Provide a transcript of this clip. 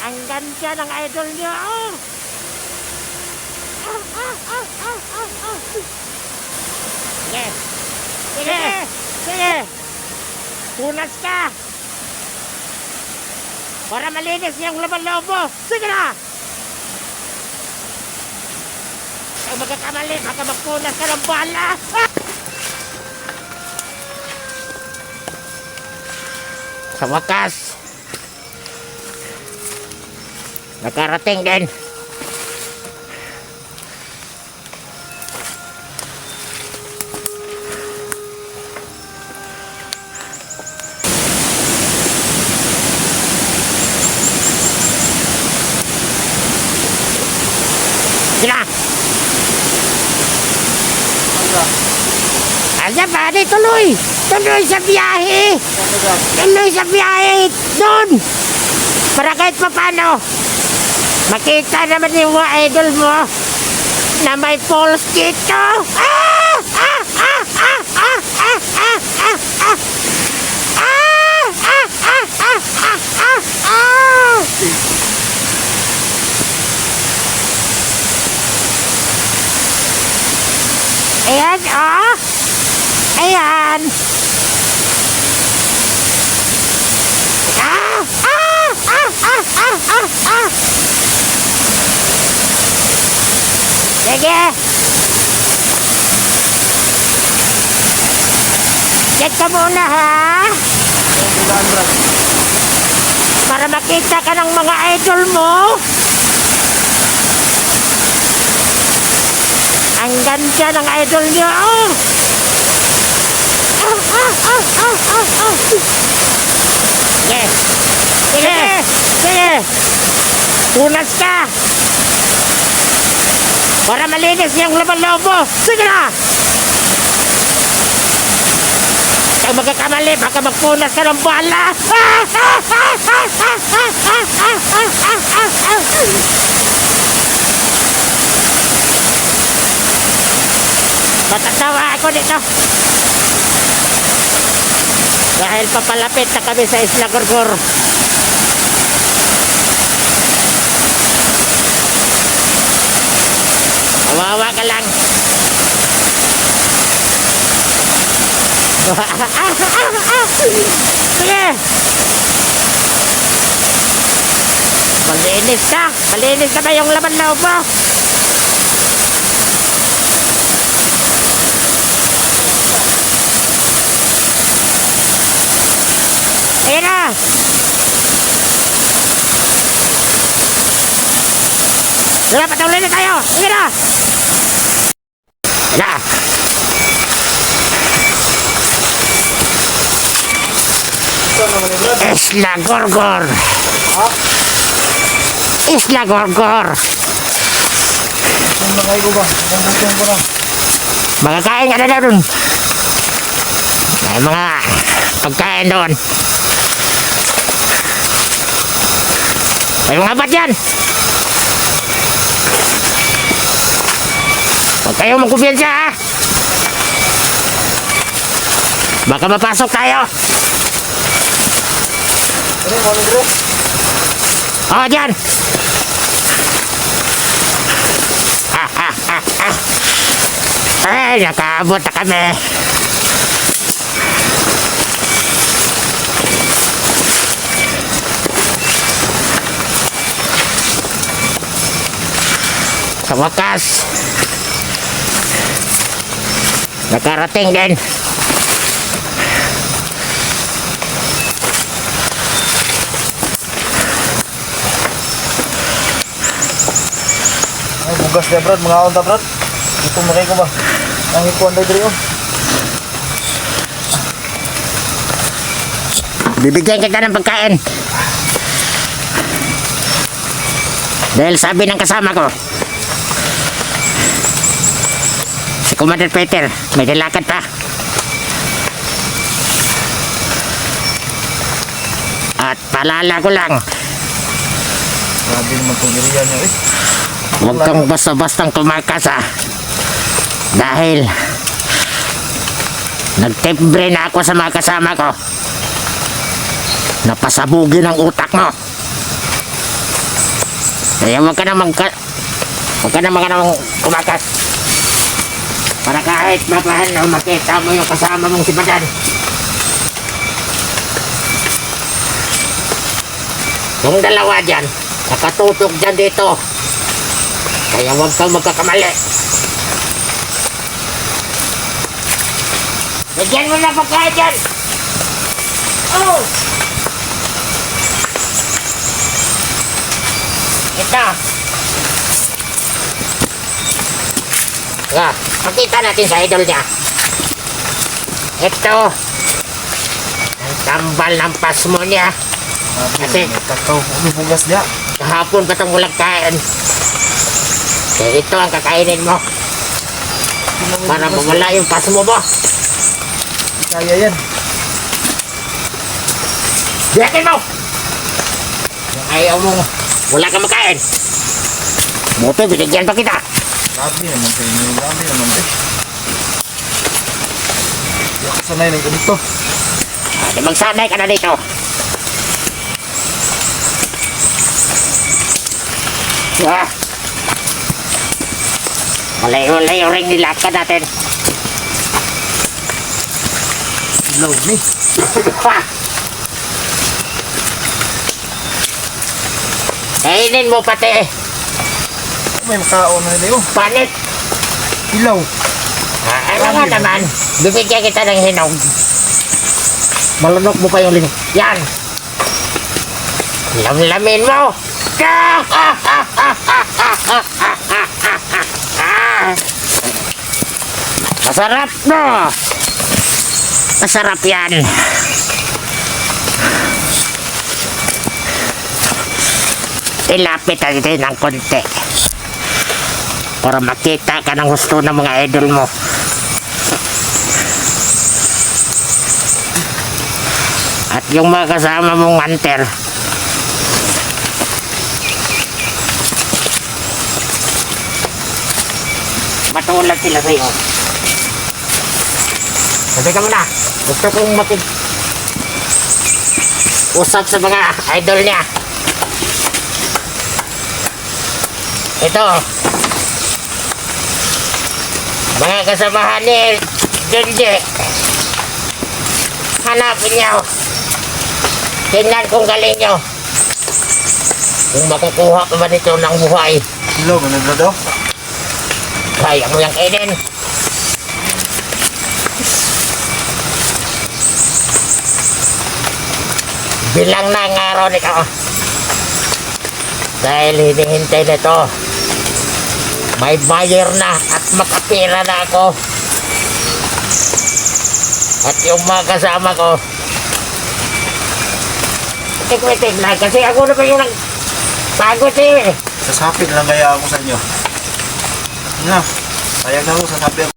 Ang ganda ng idol niyo. Oh. Ah, ah, ah, ah, ah, ah. Sige. Sige. Sige. Punas ka. Para malinis yung laman loob mo. Sige na. Kung magkakamali, baka magpunas ka ng bala. Ah! Sa wakas, nakarating din. Sila! Asa pa? Di tuloy! Tuloy sa biyahe! Tuloy sa biyahe! Doon! Para kahit pa paano, makita naman yung mga idol mo na may falls dito! Ah! Ah! Ah! Ah! Ah! Ah! Ah! Ah! Ah! Ah! Ah! Ah! Ah! Ah! Ah! Ayan, oh! Ayan! Ah! Ah! Ah! Ah! Ah! Ah! Ah! Sige! Check ka muna, ha? Para makita ka ng mga idol mo. Ang ganda ng idol niyo. Oh! Ah, ah, ah, ah, ah, ah. Sige. Sige. Sige. Punas ka. Para malinis yung laman loob mo. Sige na! Kung magkakamali, baka magpunas ka ng bala. Matatawa ako nito. Dahil papalapit na kami sa Isla Gorgor. Kawawa ka lang. Sige. Malinis ka. Malinis na ba yung laman loob mo? Ayan na! Sige, patuloy na tayo! Sige na! Ayan na! Isla Gorgor! Isla Gorgor! Mga ko ba? Butong ko na. Mga kain ka na daw dun. May mga pagkain doon. May mga bat yan. Huwag kayong magkumpiyansa ha. Baka mapasok tayo. Oh, dyan. Ha, ha, ha, ha. Ay, nakaabot na kami. Sa wakas, nakarating din. Ay, bugas na brad, mga onta brad. Ito mga ko ba? Ang hikuan tayo dito. Bibigyan kita ng pagkain. Dahil sabi ng kasama ko, si Commander Peter, may dalakad pa. At palala ko lang, Grabe naman itong iriya niya eh. Huwag kang basta-bastang tumakas ah. Dahil, nagtimbre na ako sa mga kasama ko. Napasabugin ang utak mo. Kaya huwag ka na magka... Huwag ka na mga nang kumakas. Para kahit mapahal makita mo yung kasama mong si Badan. Yung dalawa dyan, nakatutok dyan dito. Kaya huwag kang magkakamali. Bigyan mo na pagkain dyan! Oh! Ito. Nga, makita natin sa idol niya. Ito. Ang tambal ng pasmo niya. Kasi- Kakao, ano bugas niya? Kahapon pa itong walang kain. Kaya ito ang kakainin mo para mawala yung pasmo mo. Kaya yan. Biyakin mo! Kung ayaw mo, wala kang makain. Buti, binigyan pa kita. Grabe naman sa inyo. Grabe naman eh. Hindi ako sanay ng ganito. Di magsanay ka na dito. Ah. Malayo-layo rin nilakad natin. Ilaw ni. Ah. Kainin mo pati. May makaon na yun. Panit. Ilaw. Ah, ano nga naman, bibigyan kita ng hinog. Malunok mo pa yung ling. Yan. Lamlamin mo. Ah, ah, ah, ah, ah, ah, ah, ah, ah. Masarap no. Masarap yan. Ilapit natin ng konti para makita ka ng gusto ng mga idol mo. At yung mga kasama mong hunter, matulad sila sa'yo. Sabi ka muna, gusto kong makip usap sa mga idol niya. Ito, mga kasamahan ni Junji. Hanapin niyo. Tingnan kung galing niyo. Kung makukuha pa ba nito ng buhay, Ilaw, ganun na daw. kaya mo yung kainin. Bilang na ang araw nito. Dahil hinihintay nito. May buyer na at makapira na ako. At yung mga kasama ko. Tik-tik na kasi ako na pa yung nag... Pagod eh. Sasapit lang kaya ako sa inyo. Na, sayang ako, sasapit ako.